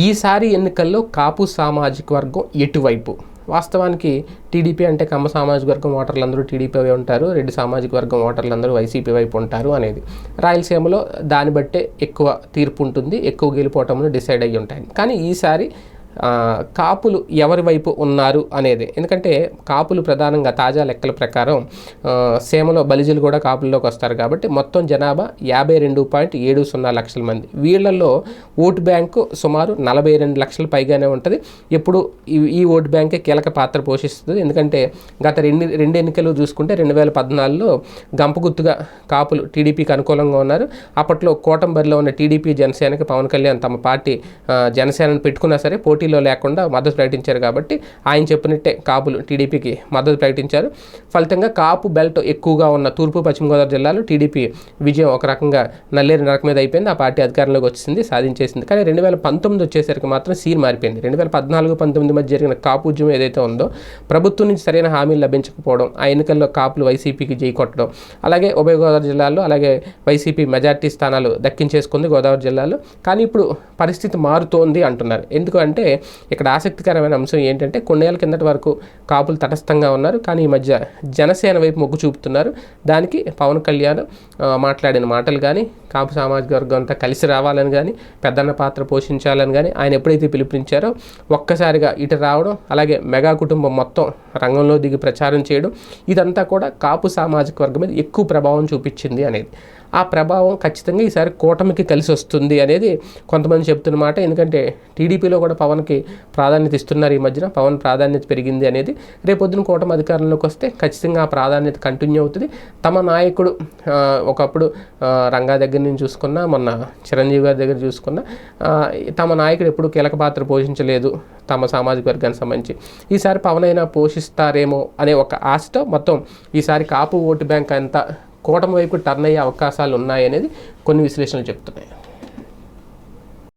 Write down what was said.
ఈసారి ఎన్నికల్లో కాపు సామాజిక వర్గం ఎటువైపు? వాస్తవానికి టీడీపీ అంటే కమ్మ సామాజిక వర్గం ఓటర్లందరూ టీడీపీ ఉంటారు రెడ్డి సామాజిక వర్గం ఓటర్లందరూ వైసీపీ వైపు ఉంటారు అనేది. రాయలసీమలో దాన్ని బట్టే ఎక్కువ తీర్పు ఉంటుంది ఎక్కువ గెలిపోవటంలో డిసైడ్ అయ్యి ఉంటాయి. కానీ ఈసారి కాపులు ఎవరి వైపు ఉన్నారు అనేది. ఎందుకంటే కాపులు ప్రధానంగా తాజా లెక్కల ప్రకారం సేమలో బలిజలు కూడా కాపుల్లోకి వస్తారు కాబట్టి మొత్తం జనాభా యాభై రెండు పాయింట్ ఏడు సున్నా లక్షల మంది. వీళ్ళల్లో ఓటు బ్యాంకు సుమారు నలభై రెండు లక్షల పైగానే ఉంటుంది. ఎప్పుడు ఈ ఈ ఓటు బ్యాంకే కీలక పాత్ర పోషిస్తుంది. ఎందుకంటే గత రెండు రెండు ఎన్నికలు చూసుకుంటే రెండు వేల పద్నాలుగులో గంపగుత్తుగా కాపులు టీడీపీకి అనుకూలంగా ఉన్నారు. అప్పట్లో కోటంబరిలో ఉన్న టీడీపీ జనసేనకి పవన్ కళ్యాణ్ తమ పార్టీ జనసేనను పెట్టుకున్నా సరే పోటీలో లేకుండా మద్దతు ప్రకటించారు కాబట్టి ఆయన చెప్పినట్టే కాపులు టీడీపీకి మద్దతు ప్రకటించారు. ఫలితంగా కాపు బెల్ట్ ఎక్కువగా ఉన్న తూర్పు పశ్చిమ గోదావరి జిల్లాలో టీడీపీ విజయం ఒక రకంగా నల్లేరు నరక మీద అయిపోయింది. ఆ పార్టీ అధికారంలోకి వచ్చింది సాధించేసింది. కానీ రెండు వేల పంతొమ్మిది వచ్చేసరికి మాత్రం సీన్ మారిపోయింది. రెండు వేల పద్నాలుగు పంతొమ్మిది మధ్య జరిగిన కాపు ఉద్యమం ఏదైతే ఉందో ప్రభుత్వం నుంచి సరైన హామీలు లభించకపోవడం ఆ ఎన్నికల్లో కాపులు వైసీపీకి జై కొట్టడం అలాగే ఉభయ గోదావరి జిల్లాలో అలాగే వైసీపీ మెజార్టీ స్థానాలు దక్కించేసుకుంది గోదావరి జిల్లాలో. కానీ ఇప్పుడు పరిస్థితి మారుతోంది అంటున్నారు. ఎందుకంటే ఇక్కడ ఆసక్తికరమైన అంశం ఏంటంటే కొన్నేళ్ళ కిందటి వరకు కాపులు తటస్థంగా ఉన్నారు. కానీ ఈ మధ్య జనసేన వైపు మొగ్గు చూపుతున్నారు. దానికి పవన్ కళ్యాణ్ మాట్లాడిన మాటలు కానీ కాపు సామాజిక వర్గం అంతా కలిసి రావాలని కానీ పెద్దన్న పాత్ర పోషించాలని కానీ ఆయన ఎప్పుడైతే పిలుపునిచ్చారో ఒక్కసారిగా ఇటు రావడం అలాగే మెగా కుటుంబం మొత్తం రంగంలో దిగి ప్రచారం చేయడం ఇదంతా కూడా కాపు సామాజిక వర్గం మీద ఎక్కువ ప్రభావం చూపించింది అనేది. ఆ ప్రభావం ఖచ్చితంగా ఈసారి కూటమికి కలిసి వస్తుంది అనేది కొంతమంది చెప్తున్న మాట. ఎందుకంటే టీడీపీలో కూడా పవన్కి ప్రాధాన్యత ఇస్తున్నారు ఈ మధ్యన. పవన్ ప్రాధాన్యత పెరిగింది అనేది రేపొద్దున కూటమి అధికారంలోకి వస్తే ఖచ్చితంగా ఆ ప్రాధాన్యత కంటిన్యూ అవుతుంది. తమ నాయకుడు ఒకప్పుడు రంగా దగ్గర నుంచి చూసుకున్నా మొన్న చిరంజీవి గారి దగ్గర చూసుకున్నా తమ నాయకుడు ఎప్పుడు కీలక పాత్ర పోషించలేదు తమ సామాజిక వర్గానికి సంబంధించి. ఈసారి పవన్ అయినా పోషిస్తారేమో అనే ఒక ఆశతో మొత్తం ఈసారి కాపు ఓటు బ్యాంక్ అంతా కూటమి వైపు టర్న్ అయ్యే అవకాశాలు ఉన్నాయనేది కొన్ని విశ్లేషణలు చెప్తున్నాయి.